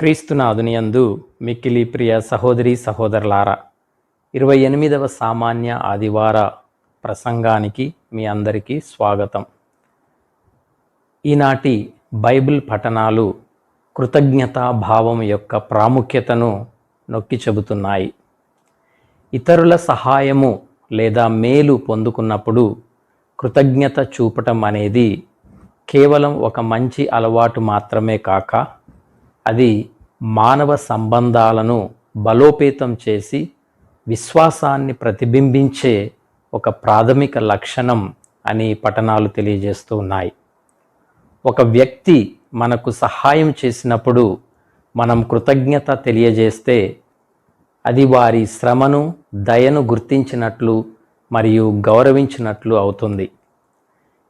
క్రీస్తునాదునియందు మిక్కిలి ప్రియ సహోదరి సహోదరులారా ఇరవై ఎనిమిదవ సామాన్య ఆదివార ప్రసంగానికి మీ అందరికీ స్వాగతం. ఈనాటి బైబిల్ పఠనాలు కృతజ్ఞతా భావం యొక్క ప్రాముఖ్యతను నొక్కి చెబుతున్నాయి. ఇతరుల సహాయము లేదా మేలు పొందుకున్నప్పుడు కృతజ్ఞత చూపటం అనేది కేవలం ఒక మంచి అలవాటు మాత్రమే కాక అది మానవ సంబంధాలను బలోపేతం చేసి విశ్వాసాన్ని ప్రతిబింబించే ఒక ప్రాథమిక లక్షణం అని పఠనాలు తెలియజేస్తూ ఉన్నాయి. ఒక వ్యక్తి మనకు సహాయం చేసినప్పుడు మనం కృతజ్ఞత తెలియజేస్తే అది వారి శ్రమను దయను గుర్తించినట్లు మరియు గౌరవించినట్లు అవుతుంది.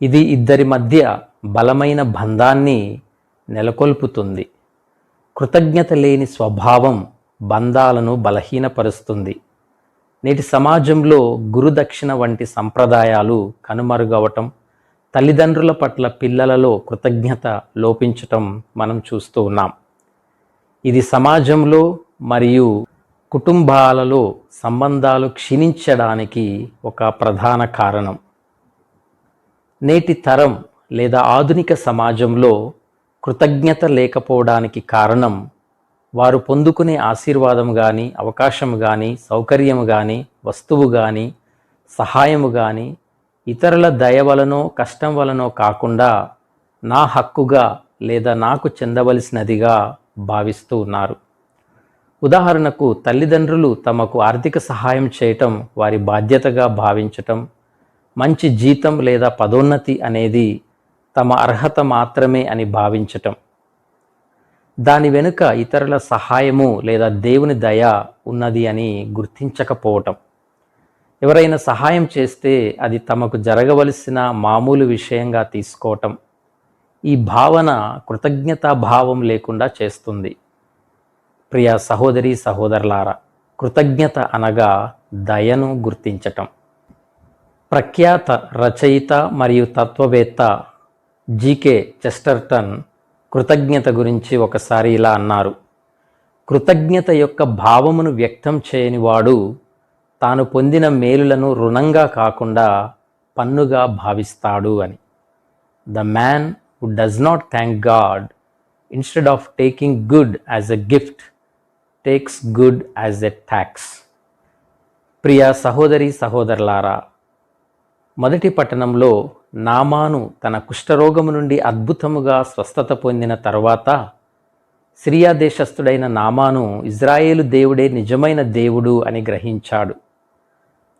ఇది ఇద్దరి మధ్య బలమైన బంధాన్ని నెలకొల్పుతుంది. కృతజ్ఞత లేని స్వభావం బంధాలను బలహీనపరుస్తుంది. నేటి సమాజంలో గురుదక్షిణ వంటి సంప్రదాయాలు కనుమరుగవటం తల్లిదండ్రుల పట్ల పిల్లలలో కృతజ్ఞత లోపించటం మనం చూస్తూ ఉన్నాం. ఇది సమాజంలో మరియు కుటుంబాలలో సంబంధాలు క్షీణించడానికి ఒక ప్రధాన కారణం. నేటి తరం లేదా ఆధునిక సమాజంలో కృతజ్ఞత లేకపోవడానికి కారణం వారు పొందుకునే ఆశీర్వాదం కానీ అవకాశం కానీ సౌకర్యం కానీ వస్తువు కానీ సహాయము కానీ ఇతరుల దయ వలనో కష్టం వలనో కాకుండా నా హక్కుగా లేదా నాకు చెందవలసినదిగా భావిస్తూ ఉన్నారు. ఉదాహరణకు తల్లిదండ్రులు తమకు ఆర్థిక సహాయం చేయటం వారి బాధ్యతగా భావించటం మంచి జీతం లేదా పదోన్నతి అనేది తమ అర్హత మాత్రమే అని భావించటం. దాని వెనుక ఇతరుల సహాయము లేదా దేవుని దయ ఉన్నది అని గుర్తించకపోవటం. ఎవరైనా సహాయం చేస్తే అది తమకు జరగవలసిన మామూలు విషయంగా తీసుకోవటం. ఈ భావన కృతజ్ఞతా భావం లేకుండా చేస్తుంది. ప్రియ సహోదరి సహోదరులారా కృతజ్ఞత అనగా దయను గుర్తించటం. ప్రఖ్యాత రచయిత మరియు తత్వవేత్త జీకే చెస్టర్టన్ కృతజ్ఞత గురించి ఒకసారి ఇలా అన్నారు. కృతజ్ఞత యొక్క భావమును వ్యక్తం చేయనివాడు తాను పొందిన మేలులను రుణంగా కాకుండా పన్నుగా భావిస్తాడు అని. The man who does not thank God instead of taking good as a gift takes good as a tax ప్రియ సహోదరి సహోదరులారా మొదటి పట్టణంలో నామాను తన కుష్ఠరోగము నుండి అద్భుతముగా స్వస్థత పొందిన తర్వాత సిరియా దేశస్థుడైన నామాను ఇజ్రాయేలు దేవుడే నిజమైన దేవుడు అని గ్రహించాడు.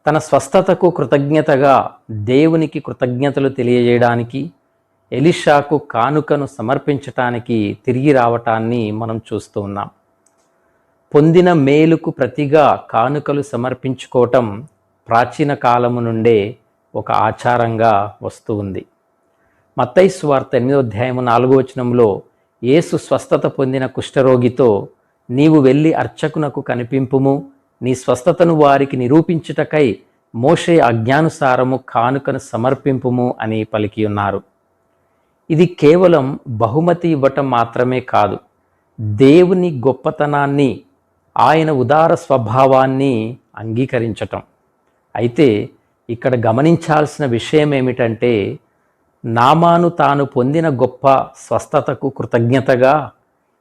తన స్వస్థతకు కృతజ్ఞతగా దేవునికి కృతజ్ఞతలు తెలియజేయడానికి ఎలిషాకు కానుకను సమర్పించటానికి తిరిగి రావటాన్ని మనం చూస్తూ ఉన్నాం. పొందిన మేలుకు ప్రతిగా కానుకలు సమర్పించుకోవటం ప్రాచీన కాలము నుండే ఒక ఆచారంగా వస్తూ ఉంది. మత్తైసు వార్త ఎనిమిదో అధ్యాయము నాలుగో వచనంలో యేసు స్వస్థత పొందిన కుష్ఠరోగితో నీవు వెళ్ళి అర్చకునకు కనిపింపుము నీ స్వస్థతను వారికి నిరూపించుటకై మోషే అజ్ఞానుసారము కానుకను సమర్పింపుము అని పలికి ఉన్నారు. ఇది కేవలం బహుమతి ఇవ్వటం మాత్రమే కాదు దేవుని గొప్పతనాన్ని ఆయన ఉదార స్వభావాన్ని అంగీకరించటం. అయితే ఇక్కడ గమనించాల్సిన విషయం ఏమిటంటే నామాను తాను పొందిన గొప్ప స్వస్థతకు కృతజ్ఞతగా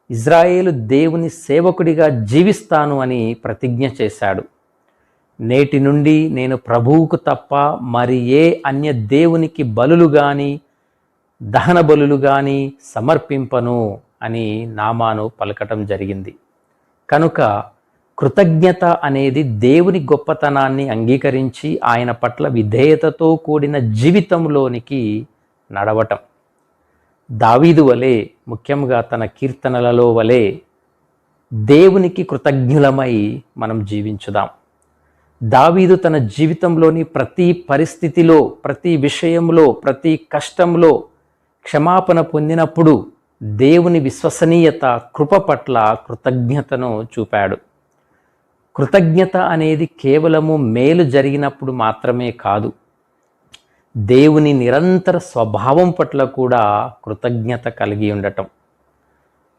ఇజ్రాయేలు దేవుని సేవకుడిగా జీవిస్తాను అని ప్రతిజ్ఞ చేశాడు. నేటి నుండి నేను ప్రభువుకు తప్ప మరి ఏ అన్య దేవునికి బలులు కానీ దహన బలులు కానీ సమర్పింపను అని నామాను పలకటం జరిగింది. కనుక కృతజ్ఞత అనేది దేవుని గొప్పతనాన్ని అంగీకరించి ఆయన పట్ల విధేయతతో కూడిన జీవితంలోనికి నడవటం. దావీదు వలె ముఖ్యంగా తన కీర్తనలలో వలె దేవునికి కృతజ్ఞులమై మనం జీవించుదాం. దావీదు తన జీవితంలోని ప్రతి పరిస్థితిలో ప్రతి విషయంలో ప్రతి కష్టంలో క్షమాపణ పొందినప్పుడు దేవుని విశ్వసనీయత కృప పట్ల కృతజ్ఞతను చూపాడు. కృతజ్ఞత అనేది కేవలము మేలు జరిగినప్పుడు మాత్రమే కాదు. దేవుని నిరంతర స్వభావం పట్ల కూడా కృతజ్ఞత కలిగి ఉండటం.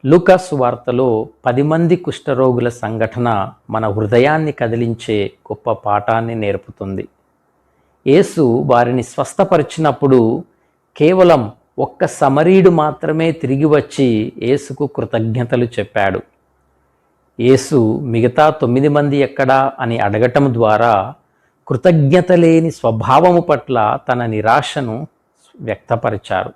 లూకాసు వార్తలో పది మంది కుష్ఠరోగుల సంఘటన మన హృదయాన్ని కదిలించే గొప్ప పాఠాన్ని నేర్పుతుంది. యేసు వారిని స్వస్థపరిచినప్పుడు కేవలం ఒక్క సమరీయుడు మాత్రమే తిరిగి వచ్చి యేసుకు కృతజ్ఞతలు చెప్పాడు. యేసు మిగతా తొమ్మిది మంది ఎక్కడా అని అడగటం ద్వారా కృతజ్ఞత లేని స్వభావము పట్ల తన నిరాశను వ్యక్తపరిచారు.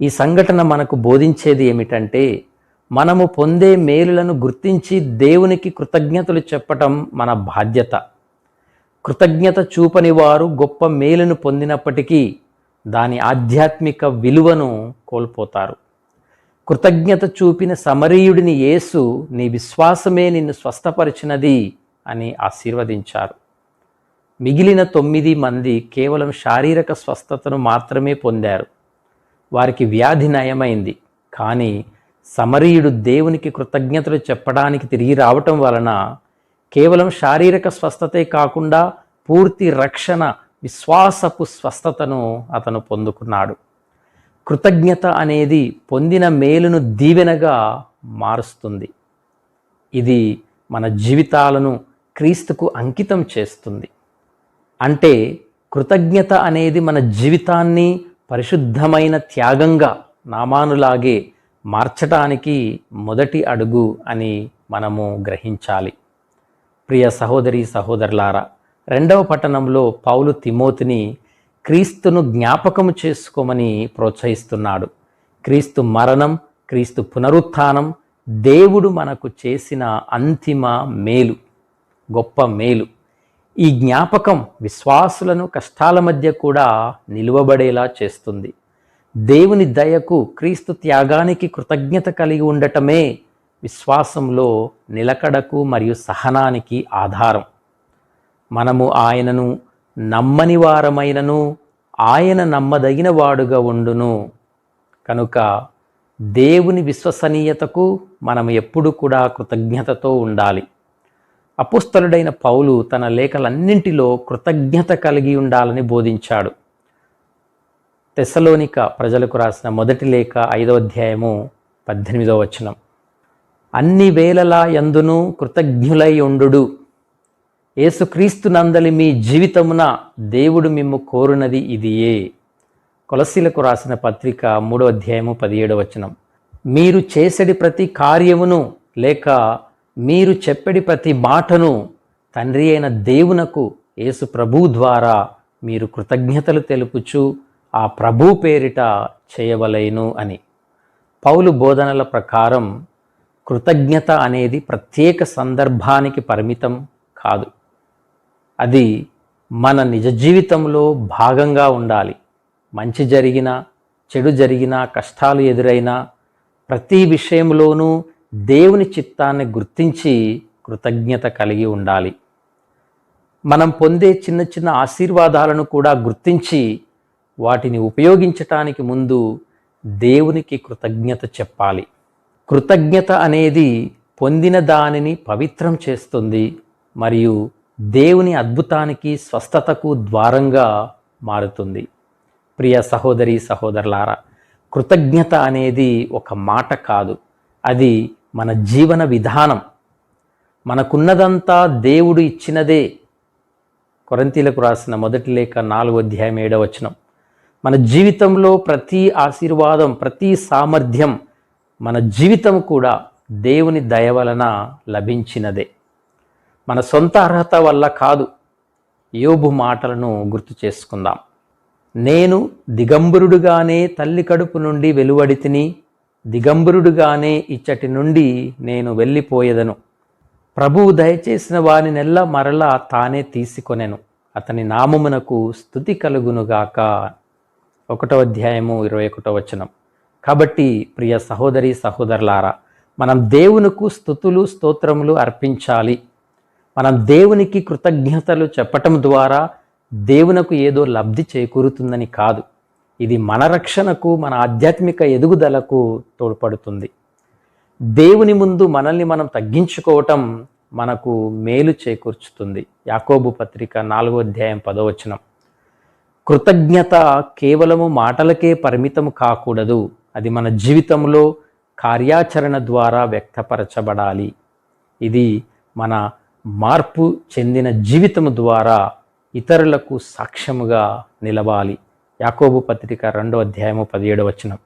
ఈ సంఘటన మనకు బోధించేది ఏమిటంటే మనము పొందే మేలులను గుర్తించి దేవునికి కృతజ్ఞతలు చెప్పటం మన బాధ్యత. కృతజ్ఞత చూపని వారు గొప్ప మేలును పొందినప్పటికీ దాని ఆధ్యాత్మిక విలువను కోల్పోతారు. కృతజ్ఞత చూపిన సమరీయుడిని యేసు నీ విశ్వాసమే నిన్ను స్వస్థపరిచినది అని ఆశీర్వదించారు. మిగిలిన తొమ్మిది మంది కేవలం శారీరక స్వస్థతను మాత్రమే పొందారు. వారికి వ్యాధి నయమైంది. కానీ సమరీయుడు దేవునికి కృతజ్ఞతలు చెప్పడానికి తిరిగి రావటం వలన కేవలం శారీరక స్వస్థతే కాకుండా పూర్తి రక్షణ విశ్వాసపు స్వస్థతను అతను పొందుకున్నాడు. కృతజ్ఞత అనేది పొందిన మేలును దీవెనగా మారుస్తుంది. ఇది మన జీవితాలను క్రీస్తుకు అంకితం చేస్తుంది. అంటే కృతజ్ఞత అనేది మన జీవితాన్ని పరిశుద్ధమైన త్యాగంగా నామానులాగే మార్చటానికి మొదటి అడుగు అని మనము గ్రహించాలి. ప్రియ సహోదరి సహోదరులారా రెండవ పట్టణంలో పౌలు తిమోతిని క్రీస్తును జ్ఞాపకము చేసుకోమని ప్రోత్సహిస్తున్నాడు. క్రీస్తు మరణం క్రీస్తు పునరుత్థానం దేవుడు మనకు చేసిన అంతిమ మేలు గొప్ప మేలు. ఈ జ్ఞాపకం విశ్వాసులను కష్టాల మధ్య కూడా నిలువబడేలా చేస్తుంది. దేవుని దయకు క్రీస్తు త్యాగానికి కృతజ్ఞత కలిగి ఉండటమే విశ్వాసంలో నిలకడకు మరియు సహనానికి ఆధారం. మనము ఆయనను నమ్మని వారమైనను ఆయన నమ్మదగిన వాడుగా ఉండును. కనుక దేవుని విశ్వసనీయతకు మనం ఎప్పుడు కూడా కృతజ్ఞతతో ఉండాలి. అపుస్తలుడైన పౌలు తన లేఖలన్నింటిలో కృతజ్ఞత కలిగి ఉండాలని బోధించాడు. తెసలోనిక ప్రజలకు రాసిన మొదటి లేఖ ఐదవ అధ్యాయము పద్దెనిమిదవ వచనం. అన్ని వేళలా ఎందునూ కృతజ్ఞులై ఉండు ఏసుక్రీస్తు నందలి మీ జీవితమున దేవుడు మిమ్ము కోరునది ఇదియే. కొలసీలకు రాసిన పత్రిక మూడో అధ్యాయము పదిహేడవ వచనం. మీరు చేసడి ప్రతి కార్యమును లేక మీరు చెప్పడి ప్రతి మాటను తండ్రి అయిన దేవునకు యేసు ప్రభు ద్వారా మీరు కృతజ్ఞతలు తెలుపుచు ఆ ప్రభు పేరిట చేయవలేను అని. పౌలు బోధనల ప్రకారం కృతజ్ఞత అనేది ప్రత్యేక సందర్భానికి పరిమితం కాదు. అది మన నిజ జీవితంలో భాగంగా ఉండాలి. మంచి జరిగినా చెడు జరిగినా కష్టాలు ఎదురైనా ప్రతి విషయంలోనూ దేవుని చిత్తాన్ని గుర్తించి కృతజ్ఞత కలిగి ఉండాలి. మనం పొందే చిన్న చిన్న ఆశీర్వాదాలను కూడా గుర్తించి వాటిని ఉపయోగించటానికి ముందు దేవునికి కృతజ్ఞత చెప్పాలి. కృతజ్ఞత అనేది పొందిన దానిని పవిత్రం చేస్తుంది మరియు దేవుని అద్భుతానికి స్వస్థతకు ద్వారంగా మారుతుంది. ప్రియ సహోదరి సహోదరులారా కృతజ్ఞత అనేది ఒక మాట కాదు. అది మన జీవన విధానం. మనకున్నదంతా దేవుడు ఇచ్చినదే. కొరంతీలకు రాసిన మొదటి లేఖ నాలుగు అధ్యాయం ఏడవ వచనం. మన జీవితంలో ప్రతి ఆశీర్వాదం ప్రతి సామర్థ్యం మన జీవితం కూడా దేవుని దయ వలన లభించినదే. మన సొంత అర్హత వల్ల కాదు. యోబు మాటలను గుర్తు చేసుకుందాం. నేను దిగంబరుడుగానే తల్లి కడుపు నుండి వెలువడి తిని దిగంబరుడుగానే ఇచ్చటి నుండి నేను వెళ్ళిపోయేదను. ప్రభువు దయచేసిన వారినెల్ల మరలా తానే తీసుకొనెను. అతని నామమునకు స్థుతి కలుగునుగాక ఒకటో అధ్యాయము ఇరవై ఒకటో వచనం. కాబట్టి ప్రియ సహోదరి సహోదరులారా మనం దేవునకు స్థుతులు స్తోత్రములు అర్పించాలి. మనం దేవునికి కృతజ్ఞతలు చెప్పటం ద్వారా దేవునకు ఏదో లబ్ధి చేకూరుతుందని కాదు. ఇది మన రక్షణకు మన ఆధ్యాత్మిక ఎదుగుదలకు తోడ్పడుతుంది. దేవుని ముందు మనల్ని మనం తగ్గించుకోవటం మనకు మేలు చేకూర్చుతుంది. యాకోబు పత్రిక నాలుగో అధ్యాయం పదవచనం కృతజ్ఞత కేవలము మాటలకే పరిమితం కాకూడదు. అది మన జీవితంలో కార్యాచరణ ద్వారా వ్యక్తపరచబడాలి. ఇది మన మార్పు చెందిన జీవితము ద్వారా ఇతరులకు సాక్ష్యముగా నిలవాలి. యాకోబు పత్రిక రెండో అధ్యాయము పదిహేడు వచనం.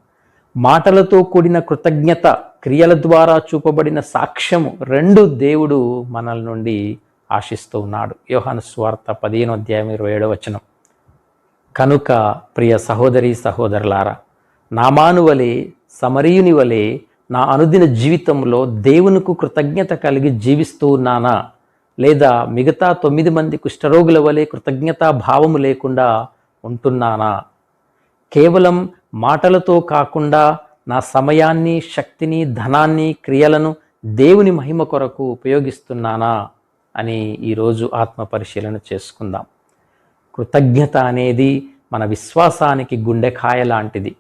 మాటలతో కూడిన కృతజ్ఞత క్రియల ద్వారా చూపబడిన సాక్ష్యము రెండు దేవుడు మనల నుండి ఆశిస్తూ ఉన్నాడు. యోహాను స్వార్త పదిహేను అధ్యాయం ఇరవై ఏడవ వచనం. కనుక ప్రియ సహోదరి సహోదరులారా నామాను వలె సమరీయుని వలె నా అనుదిన జీవితంలో దేవునికి కృతజ్ఞత కలిగి జీవిస్తూ ఉన్నానా? లేదా మిగతా తొమ్మిది మంది కుష్ఠరోగుల వలె కృతజ్ఞతా భావము లేకుండా ఉంటున్నానా? కేవలం మాటలతో కాకుండా నా సమయాన్ని శక్తిని ధనాన్ని క్రియలను దేవుని మహిమ కొరకు ఉపయోగిస్తున్నానా? అని ఈరోజు ఆత్మ పరిశీలన చేసుకుందాం. కృతజ్ఞత అనేది మన విశ్వాసానికి గుండెకాయ లాంటిది.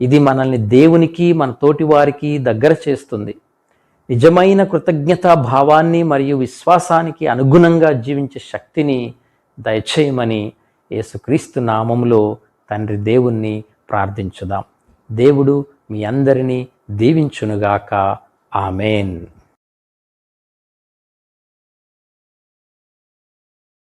ఇది మనల్ని దేవునికి మన తోటి వారికి దగ్గర చేస్తుంది. నిజమైన కృతజ్ఞతా భావాన్ని మరియు విశ్వాసానికి అనుగుణంగా జీవించే శక్తిని దయచేయమని యేసుక్రీస్తు నామంలో తండ్రి దేవుణ్ణి ప్రార్థించుదాం. దేవుడు మీ అందరినీ దీవించునుగాక. ఆమెన్.